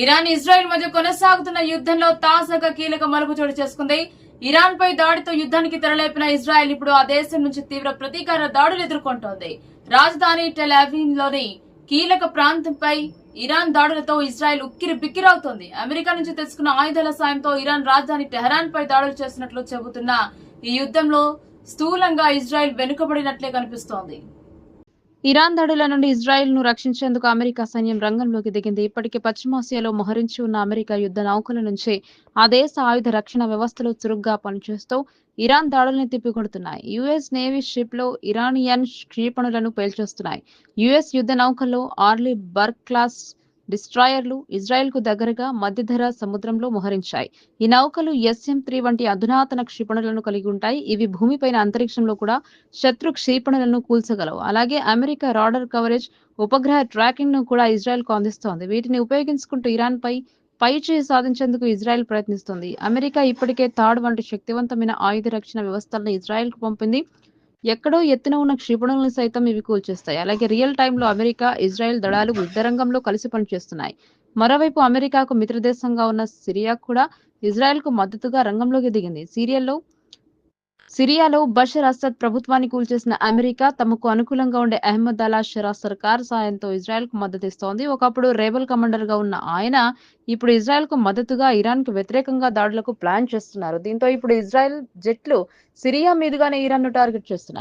Iran Israel మధ్య కొనసాగుతున్న యుద్ధంలో తాజాగా కీలక మలుపు చోటు చేసుకుంది. ఇరాన్ పై దాడితో యుద్ధానికి తెరలేపిన ఇజ్రాయెల్ ఇప్పుడు ఆ దేశం నుంచి తీవ్ర ప్రతీకార దాడులు ఎదుర్కొంటోంది. రాజధాని టెల్లోని కీలక ప్రాంతంపై ఇరాన్ దాడులతో ఇజ్రాయెల్ ఉక్కిరి బిక్కిరవుతోంది. అమెరికా నుంచి తెచ్చుకున్న ఆయుధాల సాయంతో ఇరాన్ రాజధాని టెహరాన్ పై దాడులు చేసినట్లు చెబుతున్న ఈ యుద్ధంలో స్థూలంగా ఇజ్రాయెల్ వెనుకబడినట్లే కనిపిస్తోంది. ఇరాన్ దాడుల నుండి ఇజ్రాయెల్ను రక్షించేందుకు అమెరికా సైన్యం రంగంలోకి దిగింది. ఇప్పటికే పశ్చిమాసియాలో మోహరించి ఉన్న అమెరికా యుద్ధ నౌకల నుంచి ఆ దేశ ఆయుధ రక్షణ వ్యవస్థలు చురుగ్గా పనిచేస్తూ ఇరాన్ దాడుల్ని తిప్పికొడుతున్నాయి. యుఎస్ నేవీ షిప్లో ఇరానియన్ క్షిపణులను పేల్చేస్తున్నాయి. యుఎస్ యుద్ధ నౌకల్లో ఆర్లీ బర్క్ క్లాస్ డిస్ట్రాయర్లు ఇజ్రాయెల్కు దగ్గరగా మధ్యధర సముద్రంలో మోహరించాయి. ఈ నౌకలు ఎస్ఎం త్రీ వంటి అధునాతన క్షిపణులను కలిగి ఉంటాయి. ఇవి భూమిపైన అంతరిక్షంలో కూడా శత్రు క్షిపణులను కూల్చగలవు. అలాగే అమెరికా రాడర్ కవరేజ్ ఉపగ్రహ ట్రాకింగ్ను కూడా ఇజ్రాయెల్కు అందిస్తోంది. వీటిని ఉపయోగించుకుంటూ ఇరాన్ పై పై చేయి సాధించేందుకు ఇజ్రాయెల్ ప్రయత్నిస్తుంది. అమెరికా ఇప్పటికే తాడ్ వంటి శక్తివంతమైన ఆయుధ రక్షణ వ్యవస్థలను ఇజ్రాయెల్కు పంపింది. ఎక్కడో ఎత్తున ఉన్న క్షిపణులను సైతం ఇవి కూల్చేస్తాయి. అలాగే రియల్ టైంలో అమెరికా ఇజ్రాయెల్ దళాలు యుద్ధ రంగంలో కలిసి పనిచేస్తున్నాయి. మరోవైపు అమెరికాకు మిత్రదేశంగా ఉన్న సిరియా కూడా ఇజ్రాయెల్కు మద్దతుగా రంగంలోకి దిగింది. సిరియాలో సిరియాలో బషర్ అసద్ ప్రభుత్వాన్ని కూల్చేసిన అమెరికా తమకు అనుకూలంగా ఉండే అహ్మద్ అలా షరా సర్కార్ సాయంతో ఇజ్రాయెల్కు మద్దతిస్తోంది ఒకప్పుడు రేబల్ కమాండర్గా ఉన్న ఆయన ఇప్పుడు ఇజ్రాయెల్కు మద్దతుగా ఇరాన్కు వ్యతిరేకంగా దాడులకు ప్లాన్ చేస్తున్నారు. దీంతో ఇప్పుడు ఇజ్రాయెల్ జెట్లు సిరియా మీదుగానే ఇరాన్ను టార్గెట్ చేస్తున్నాయి.